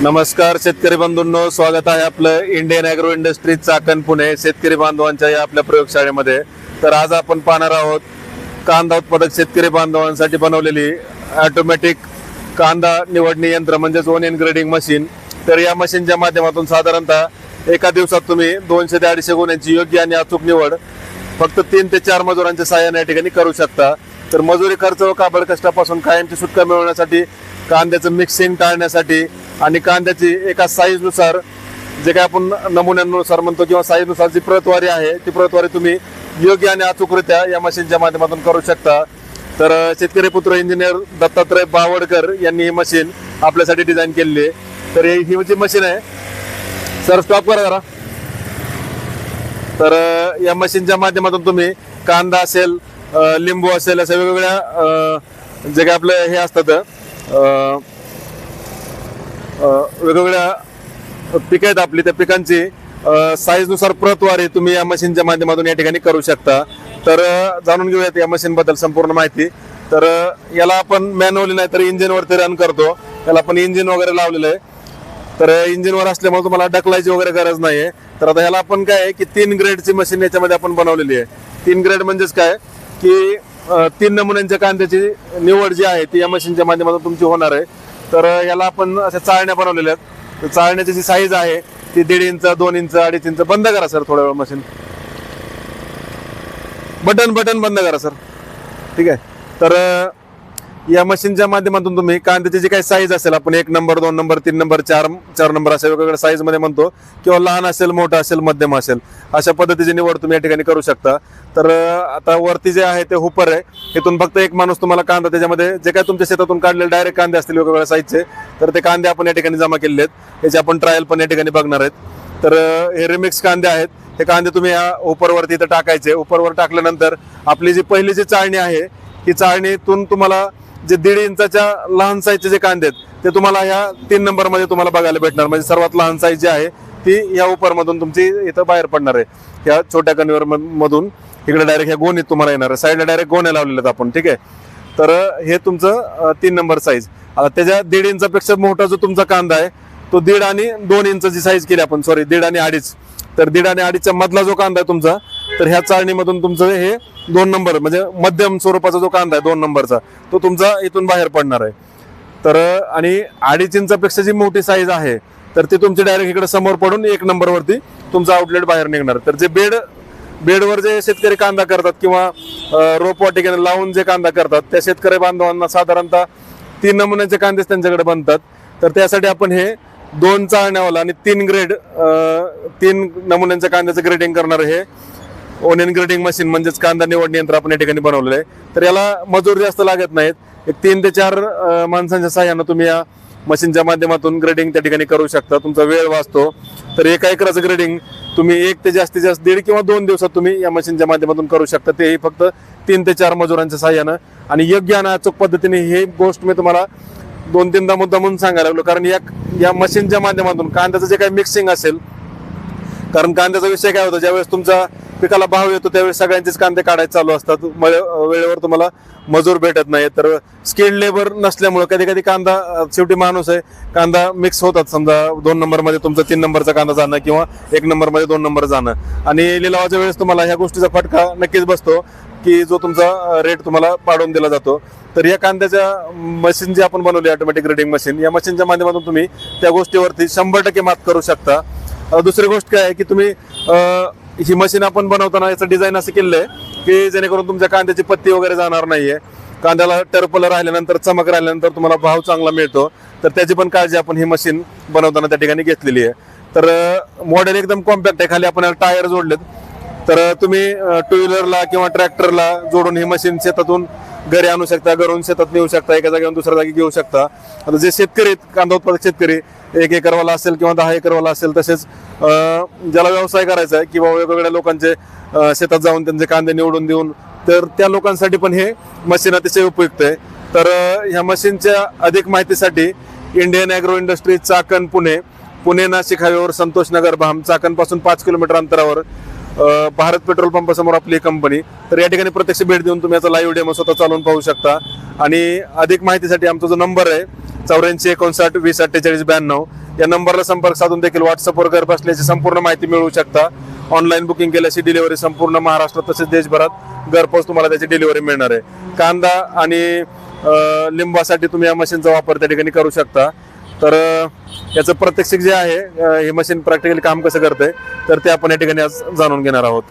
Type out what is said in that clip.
नमस्कार शेतकरी बंधूंनो स्वागत आहे आपलं Indian agro industries Chakan Pune शेतकरी बांधवांच्या या आपल्या प्रयोगशाळेमध्ये. तर आज आपण पाहणार आहोत कांदा उत्पादक शेतकरी बांधवांसाठी बनवलेली ऑटोमॅटिक कांदा निवडणी यंत्र म्हणजेच ओनियन ग्रेडिंग मशीन तर या मशीनच्या माध्यमातून साधारणतः एका दिवसात तुम्ही दोनशे ते अडीचशे गुन्ह्यांची योग्य आणि अचूक निवड फक्त तीन ते चार मजुरांच्या सहाय्याने या ठिकाणी करू शकता. तर मजुरी खर्च व काबड कष्टापासून कायमची सुटका मिळवण्यासाठी कांद्याचं मिक्सिंग टाळण्यासाठी आणि कांद्याची एका साईजनुसार जे काय आपण नमुन्यांनुसार म्हणतो किंवा साईजनुसार जी प्रतवारी आहे ती प्रतवारी तुम्ही योग्य आणि अचूकरित्या या मशीनच्या माध्यमातून करू शकता. तर शेतकरी पुत्र इंजिनियर दत्तात्रय बावडकर यांनी ही मशीन आपल्यासाठी डिझाईन केलेली आहे. तर ही ही जी मशीन आहे सर स्टॉप करा जरा. तर या मशीनच्या माध्यमातून तुम्ही कांदा असेल लिंबू असेल अशा वेगवेगळ्या जे काय आपलं हे असतात वेगवेगळ्या पिकं आहेत आपली त्या पिकांची साईजनुसार प्रतवारी तुम्ही या मशीनच्या माध्यमातून या ठिकाणी करू शकता. तर जाणून घेऊयात या मशीनबद्दल संपूर्ण माहिती. तर याला आपण मॅन्युअली नाही तर इंजिनवरती रन करतो. त्याला आपण इंजिन वगैरे लावलेलं आहे. तर इंजिनवर असल्यामुळे तुम्हाला ढकलायची वगैरे गरज नाही आहे तर आता ह्याला आपण काय आहे की तीन ग्रेडची मशीन याच्यामध्ये आपण बनवलेली आहे. तीन ग्रेड म्हणजेच काय? की तीन नमुन्यांच्या कांद्याची निवड जी आहे ती या मशीनच्या माध्यमातून तुमची होणार आहे. तर याला आपण अशा चाळण्या बनवलेल्या आहेत. तर चाळण्याची जी साईज आहे ती दीड इंच दोन इंच अडीच इंच बंद करा सर थोड्या वेळ मशीन बटन बटन बंद करा सर. ठीक आहे? तर या मशीनच्या माध्यमातून तुम्ही कांद्याची जी काही साईज असेल आपण एक नंबर दोन नंबर तीन नंबर चार चार नंबर अशा वेगवेगळ्या साईजमध्ये म्हणतो किंवा लहान असेल मोठा असेल मध्यम असेल अशा पद्धतीची निवड तुम्ही या ठिकाणी करू शकता. तर आता वरती जे आहे ते हुपर आहे. इथून फक्त एक माणूस तुम्हाला कांदा त्याच्यामध्ये जे काय तुमच्या शेतातून काढलेले डायरेक्ट कांदे असतील वेगवेगळ्या साईजचे तर ते कांदे आपण या ठिकाणी जमा केलेले आहेत. याचे आपण ट्रायल पण या ठिकाणी बघणार आहेत. तर हे रिमिक्स कांदे आहेत. हे कांदे तुम्ही या उपरवरती इथं टाकायचे. उपरवर टाकल्यानंतर आपली जी पहिली जी चाळणी आहे ही चाळणीतून तुम्हाला जे दीड इंचाच्या लहान साईजचे जे कांदे आहेत ते तुम्हाला या तीन नंबरमध्ये तुम्हाला बघायला भेटणार. म्हणजे सर्वात लहान साईज जी आहे ती या उपरमधून तुमची इथं बाहेर पडणार आहे. या छोट्या कन्व्हर मधून इकडे डायरेक्ट ह्या गोणीत तुम्हाला येणार आहे. साईडला डायरेक्ट गोण्या लावलेल्या आहेत आपण ठीक आहे? तर हे तुमचं तीन नंबर साईज आता त्याच्या दीड इंचापेक्षा मोठा जो तुमचा कांदा आहे तो दीड आणि दोन इंचाची साईज केली आपण सॉरी दीड आणि अडीच. तर दीड आणि अडीचच्या मधला जो कांदा आहे तुमचा तर ह्या चाळणीमधून तुमचं हे दोन नंबर म्हणजे मध्यम स्वरूपाचा जो कांदा आहे दोन नंबरचा तो तुमचा इथून बाहेर पडणार आहे. तर आणि अडीच इंचापेक्षा जी मोठी साईज आहे तर ती तुमची डायरेक्ट इकडे समोर पडून एक नंबरवरती तुमचा आउटलेट बाहेर निघणार. तर जे बेड बेडवर जे शेतकरी कांदा करतात किंवा रोपवाटिकेने लावून जे कांदा करतात त्या शेतकरी बांधवांना साधारणतः तीन नमुन्याचे कांदेच त्यांच्याकडे बनतात. तर त्यासाठी आपण हे दोन चाळण्यावाला आणि तीन ग्रेड तीन नमुन्यांच्या कांद्याचं ग्रेडिंग करणार हे ओनियन ग्रेडिंग मशीन म्हणजेच कांदा निवड यंत्र आपण या ठिकाणी बनवलेलं आहे. तर याला मजूर जास्त लागत नाहीत. एक तीन ते चार माणसांच्या सहाय्यानं तुम्ही या मशीनच्या माध्यमातून ग्रेडिंग त्या ठिकाणी करू शकता. तुमचा वेळ वाचतो. तर एका एकराचं ग्रेडिंग तुम्ही एक ते जास्तीत जास्त दीड किंवा दोन दिवसात तुम्ही या मशीनच्या माध्यमातून करू शकता. तेही फक्त तीन ते चार मजुरांच्या सहाय्यानं. आणि योग्य आणि अचूक पद्धतीने ही गोष्ट मी तुम्हाला दोन तीनदा मुद्दा म्हणून सांगायला लागलो. कारण या या मशीनच्या माध्यमातून कांद्याचं जे काही मिक्सिंग असेल कारण कांद्याचा विषय काय होता ज्यावेळेस तुमचा पिकाला भाव येतो त्यावेळेस सगळ्यांचेच कांदे काढायचे चालू असतात. वेळेवर तुम्हाला मजूर भेटत नाही तर स्किल्ड लेबर नसल्यामुळे कधी कधी कांदा शेवटी माणूस आहे कांदा मिक्स होतात. समजा दोन नंबरमध्ये तुमचं तुमचा तीन नंबरचा कांदा जाणं किंवा एक नंबरमध्ये दोन नंबर जाणं. आणि लिलावाच्या वेळेस तुम्हाला ह्या गोष्टीचा फटका नक्कीच बसतो. की जो तुमचा रेट तुम्हाला पाडून दिला जातो. तर या कांद्याच्या मशीन जी आपण बनवली ऑटोमॅटिक ग्रेडिंग मशीन या मशीनच्या माध्यमातून तुम्ही त्या गोष्टीवरती शंभर टक्के मात करू शकता. दुसरी गोष्ट काय आहे की तुम्ही ही मशीन आपण बनवताना याचं डिझाईन असं केलेलं आहे की जेणेकरून तुमच्या कांद्याची पत्ती वगैरे जाणार नाहीये. कांद्याला टर्पल राहिल्यानंतर चमक राहिल्यानंतर तुम्हाला भाव चांगला मिळतो. तर त्याची पण काळजी आपण ही मशीन बनवताना त्या ठिकाणी घेतलेली आहे. तर मॉडेल एकदम कॉम्पॅक्ट आहे. खाली आपण टायर जोडलेत. तर तुम्ही टू व्हीलरला किंवा ट्रॅक्टरला जोडून ही मशीन शेतातून घरी आणू शकता घरून शेतात नेऊ शकता एका जागेवरून दुसऱ्या जागी घेऊ शकता. आता जे शेतकरी आहेत कांदा उत्पादक शेतकरी एक एकरवाला असेल किंवा दहा एकरवाला असेल तसेच ज्याला व्यवसाय करायचा आहे किंवा वेगवेगळ्या लोकांचे शेतात जाऊन त्यांचे कांदे निवडून देऊन तर त्या लोकांसाठी पण हे मशीन अतिशय उपयुक्त आहे. तर ह्या मशीनच्या अधिक माहितीसाठी Indian agro industry Chakan Pune. Pune Nashik हायवेवर संतोष नगर भाम. चाकणपासून पाच किलोमीटर अंतरावर भारत पेट्रोल पंपासमोर आपली कंपनी तर या ठिकाणी प्रत्यक्ष भेट देऊन तुम्ही याचा लाईव्ह डेमो स्वतः चालवून पाहू शकता. आणि अधिक माहितीसाठी आमचा जो नंबर आहे चौऱ्याऐंशी एकोणसाठ वीस अठ्ठेचाळीस ब्याण्णव या नंबरला संपर्क साधून देखील व्हॉट्सअपवर घर बसल्याची संपूर्ण माहिती मिळवू शकता. ऑनलाईन बुकिंग केल्याची डिलिव्हरी संपूर्ण महाराष्ट्रात तसेच देशभरात घरपोच तुम्हाला त्याची डिलिव्हरी मिळणार आहे. कांदा आणि लिंबासाठी तुम्ही या मशीनचा वापर त्या ठिकाणी करू शकता. तर याचं प्रत्यक्षिक जे आहे हे मशीन प्रॅक्टिकली काम कसं करतंय तर ते आपण या ठिकाणी आज जाणून घेणार आहोत.